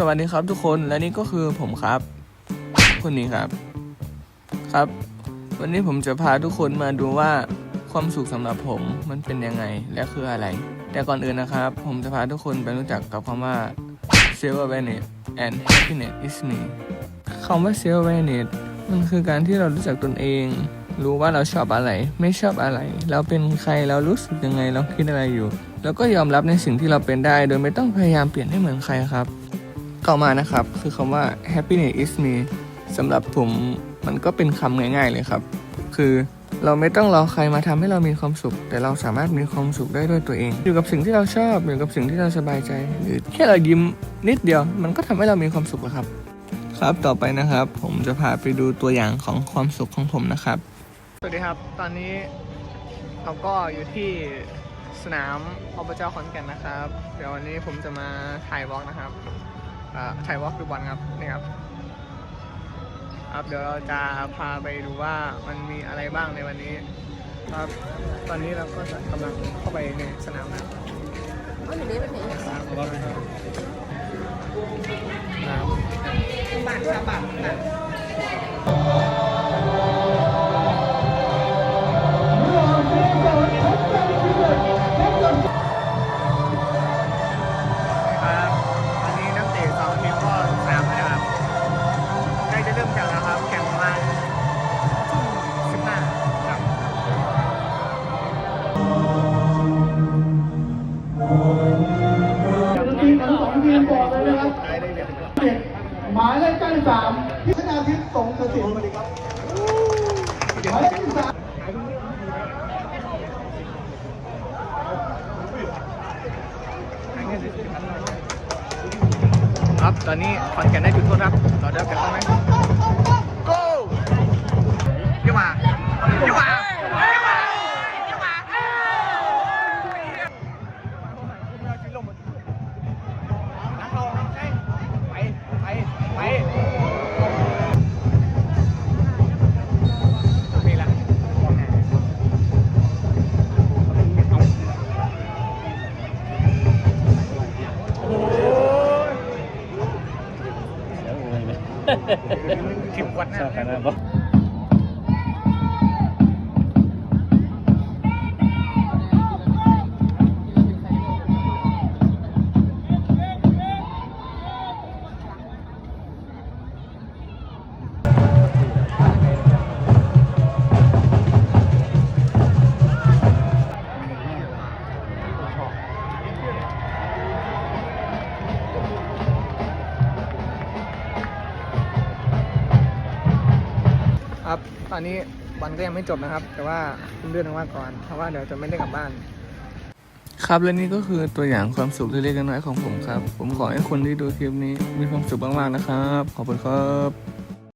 สวัสดีครับทุกคนและนี่ก็คือผมครับ คนนี้ครับ ครับ วันนี้ผมจะพาทุกคนมาดูว่าความสุขสำหรับผมมันเป็นยังไงและคืออะไร แต่ก่อนอื่นนะครับ ผมจะพาทุกคนไปรู้จักกับคำว่า self awareness and happiness is me คำว่า self awareness มันคือการที่เรารู้จักตนเอง รู้ว่าเราชอบอะไร ไม่ชอบอะไร เราเป็นใครเรารู้สึกยังไงเราคิดอะไรอยู่ แล้วก็ยอมรับในสิ่งที่เราเป็นได้ โดยไม่ต้องพยายามเปลี่ยนให้เหมือนใครครับ ต่อมานะครับ คือคำว่า happiness is me สำหรับผมมันก็เป็นคำง่ายๆเลยครับ คือเราไม่ต้องรอใครมาทำให้เรามีความสุข แต่เราสามารถมีความสุขได้ด้วยตัวเอง อยู่กับสิ่งที่เราชอบอยู่กับสิ่งที่เราสบายใจ หรือแค่เรายิ้มนิดเดียว มันก็ทำให้เรามีความสุขแล้วครับ ครับต่อไปนะครับ ผมจะพาไปดูตัวอย่างของความสุขของผมนะครับ สวัสดีครับ ตอนนี้เราก็อยู่ที่สนามอบจขอนแก่นนะครับ เดี๋ยววันนี้ผมจะมาถ่ายวอล์กนะครับ อ่าถ่ายวอล์กดูบอลครับนี่ครับครับเดี๋ยวเราจะพาไปดูว่ามันมีอะไรบ้างในวันนี้ ครับ ตอนนี้เราก็กำลังเข้าไปในสนามนะครับครับ ที่สามพิชนาทิพย์สงกระสินหมายเลขเก้าสิบสามครับ ตอนนี้ขอนแก่นได้จุดโทษครับ ต่อเดิมกันต้องไหม ถิบ ครับ ตอนนี้บอลก็ยังไม่จบนะครับ แต่ว่าเลื่อนออกมาก่อน เพราะว่าเดี๋ยวจะไม่ได้กลับบ้าน ครับและนี่ก็คือตัวอย่างความสุขเล็กๆน้อยๆของผมครับ ผมขอให้คนที่ดูคลิปนี้มีความสุขมากๆนะครับ ขอบคุณครับ